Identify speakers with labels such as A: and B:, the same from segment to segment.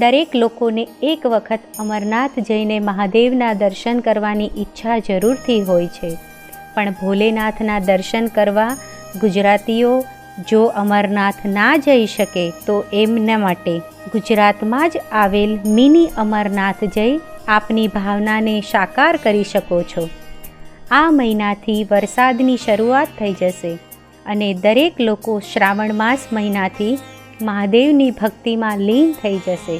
A: દરેક લોકોને એક વખત અમરનાથ જઈને મહાદેવના દર્શન કરવાની ઈચ્છા જરૂરથી હોય છે. પણ ભોલેનાથના દર્શન કરવા ગુજરાતીઓ જો અમરનાથ ના જઈ શકે તો એમના માટે ગુજરાતમાં જ આવેલ મિની અમરનાથ જઈ આપની ભાવનાને સાકાર કરી શકો છો. આ મહિનાથી વરસાદની શરૂઆત થઈ જશે અને દરેક લોકો શ્રાવણ માસ મહિનાથી મહાદેવની ભક્તિમાં લીન થઈ જશે.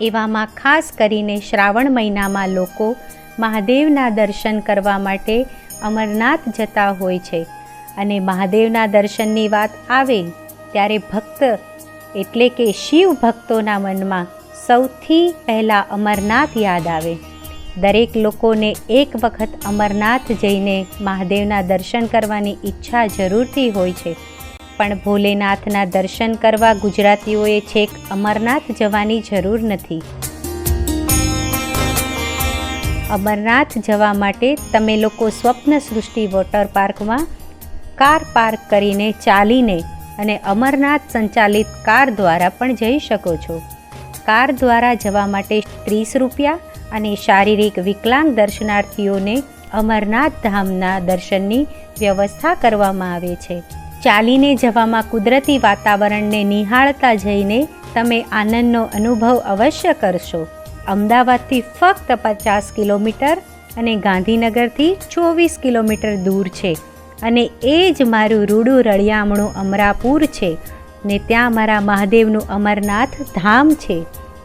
A: એવામાં ખાસ કરીને શ્રાવણ મહિનામાં લોકો મહાદેવના દર્શન કરવા માટે અમરનાથ જતા હોય છે. અને મહાદેવના દર્શનની વાત આવે, ત્યારે ભક્ત, એટલે કે શિવ ભક્તોના મનમાં સૌથી પહેલાં અમરનાથ યાદ આવે. દરેક લોકોને એક વખત અમરનાથ જઈને મહાદેવના દર્શન કરવાની ઈચ્છા જરૂરથી હોય છે. પણ ભોલેનાથના દર્શન કરવા ગુજરાતીઓએ છેક અમરનાથ જવાની જરૂર નથી. અમરનાથ જવા માટે તમે લોકો સ્વપ્ન સૃષ્ટિ વોટર પાર્કમાં કાર પાર્ક કરીને ચાલીને અને અમરનાથ સંચાલિત કાર દ્વારા પણ જઈ શકો છો. કાર દ્વારા જવા માટે ત્રીસ રૂપિયા અને શારીરિક વિકલાંગ દર્શનાર્થીઓને અમરનાથ ધામના દર્શનની વ્યવસ્થા કરવામાં આવે છે. ચાલીને જવામાં કુદરતી વાતાવરણને નિહાળતા જઈને તમે આનંદનો અનુભવ અવશ્ય કરશો. અમદાવાદથી ફક્ત પચાસ કિલોમીટર અને ગાંધીનગરથી ચોવીસ કિલોમીટર દૂર છે અને એ જ મારું રૂડું રળિયામણું અમરાપુર છે ને ત્યાં મારા મહાદેવનું અમરનાથ ધામ છે.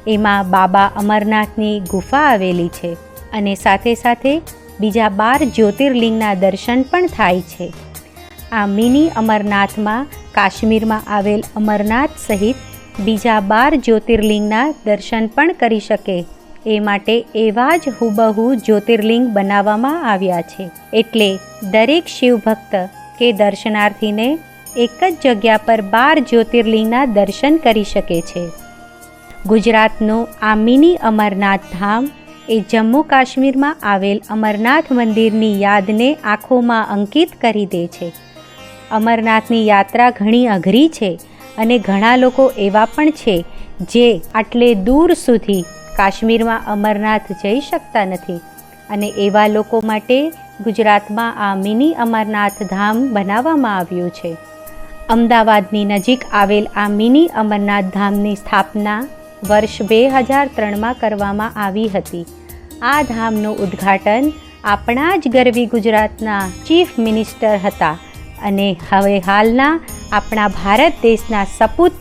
A: એમાં બાબા અમરનાથની ગુફા આવેલી છે અને સાથે સાથે બીજા બાર જ્યોતિર્લિંગના દર્શન પણ થાય છે. આ મિની અમરનાથમાં કાશ્મીરમાં આવેલ અમરનાથ સહિત બીજા બાર જ્યોતિર્લિંગના દર્શન પણ કરી શકે. એ માટે એવા જ હુબહુ જ્યોતિર્લિંગ બનાવવામાં આવ્યા છે. એટલે દરેક શિવભક્ત કે દર્શનાર્થીને એક જ જગ્યા પર બાર જ્યોતિર્લિંગના દર્શન કરી શકે છે. ગુજરાતનું આ મિની અમરનાથ ધામ એ જમ્મુ કાશ્મીરમાં આવેલ અમરનાથ મંદિરની યાદને આંખોમાં અંકિત કરી દે છે. અમરનાથની યાત્રા ઘણી અઘરી છે અને ઘણા લોકો એવા પણ છે જે આટલે દૂર સુધી કાશ્મીરમાં અમરનાથ જઈ શકતા નથી. અને એવા લોકો માટે ગુજરાતમાં આ મિની અમરનાથ ધામ બનાવવામાં આવ્યું છે. અમદાવાદની નજીક આવેલ આ મિની અમરનાથ ધામની સ્થાપના વર્ષ બે હજાર ત્રણમાં કરવામાં આવી હતી. આ ધામનું ઉદ્ઘાટન આપણા જ ગરવી ગુજરાતના ચીફ મિનિસ્ટર હતા અને હવે હાલના આપણા ભારત દેશના સપુત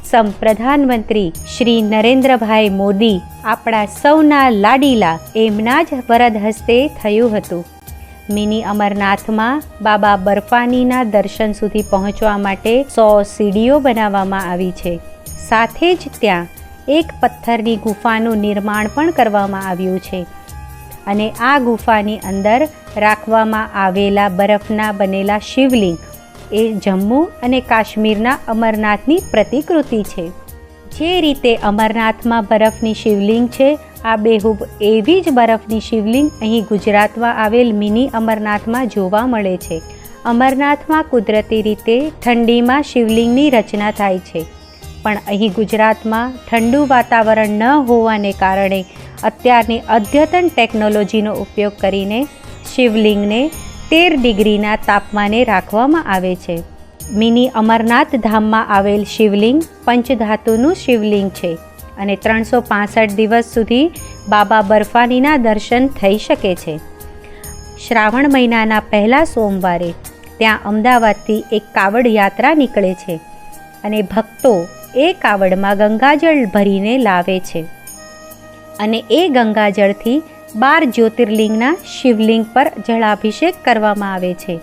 A: પ્રધાનમંત્રી શ્રી નરેન્દ્રભાઈ મોદી આપણા સૌના લાડીલા એમના જ વરદ હસ્તે થયું હતું. મિની અમરનાથમાં બાબા બર્ફાનીના દર્શન સુધી પહોંચવા માટે સો સીડીઓ બનાવવામાં આવી છે. સાથે જ ત્યાં એક પથ્થરની ગુફાનું નિર્માણ પણ કરવામાં આવ્યું છે. અને આ ગુફાની અંદર રાખવામાં આવેલા બરફના બનેલા શિવલિંગ એ જમ્મુ અને કાશ્મીરના અમરનાથની પ્રતિકૃતિ છે. જે રીતે અમરનાથમાં બરફની શિવલિંગ છે, આ બેહૂબ એવી જ બરફની શિવલિંગ અહીં ગુજરાતમાં આવેલ મિની અમરનાથમાં જોવા મળે છે. અમરનાથમાં કુદરતી રીતે ઠંડીમાં શિવલિંગની રચના થાય છે. પણ અહીં ગુજરાતમાં ઠંડુ વાતાવરણ ન હોવાને કારણે અત્યારની અદ્યતન ટેકનોલોજીનો ઉપયોગ કરીને શિવલિંગને તેર ડિગ્રીના તાપમાને રાખવામાં આવે છે. મિની અમરનાથ ધામમાં આવેલ શિવલિંગ પંચધાતુનું શિવલિંગ છે અને ત્રણસો પાસઠ દિવસ સુધી બાબા બર્ફાનીના દર્શન થઈ શકે છે. શ્રાવણ મહિનાના પહેલા સોમવારે ત્યાં અમદાવાદથી એક કાવડ યાત્રા નીકળે છે અને ભક્તો એ કાવડમાં ગંગાજળ ભરીને લાવે છે. અને એ ગંગાજળથી બાર જ્યોતિર્લિંગના શિવલિંગ પર જળાભિષેક કરવામાં આવે છે.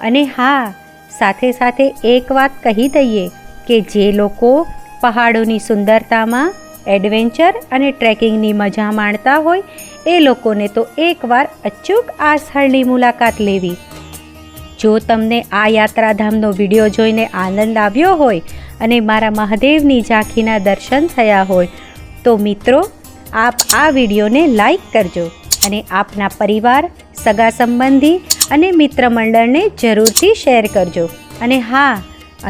A: અને હા, સાથે સાથે એક વાત કહી દઈએ કે જે લોકો પહાડોની સુંદરતામાં એડવેન્ચર અને ટ્રેકિંગની મજા માણતા હોય, એ લોકોને તો એકવાર અચૂક આ સ્થળની મુલાકાત લેવી. જો તમને આ યાત્રાધામનો વીડિયો જોઈને આનંદ આવ્યો હોય અને મારા મહાદેવની ઝાંખીના દર્શન થયા હોય, તો મિત્રો આપ આ વિડીયોને લાઈક કરજો અને આપના પરિવાર, સગા સંબંધી અને મિત્ર મંડળને જરૂરથી શેર કરજો. અને હા,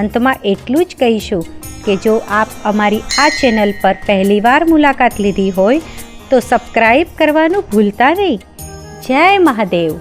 A: અંતમાં એટલું જ કહીશું કે જો આપ અમારી આ ચેનલ પર પહેલીવાર મુલાકાત લીધી હોય, તો સબસ્ક્રાઈબ કરવાનું ભૂલતા નહીં. જય મહાદેવ.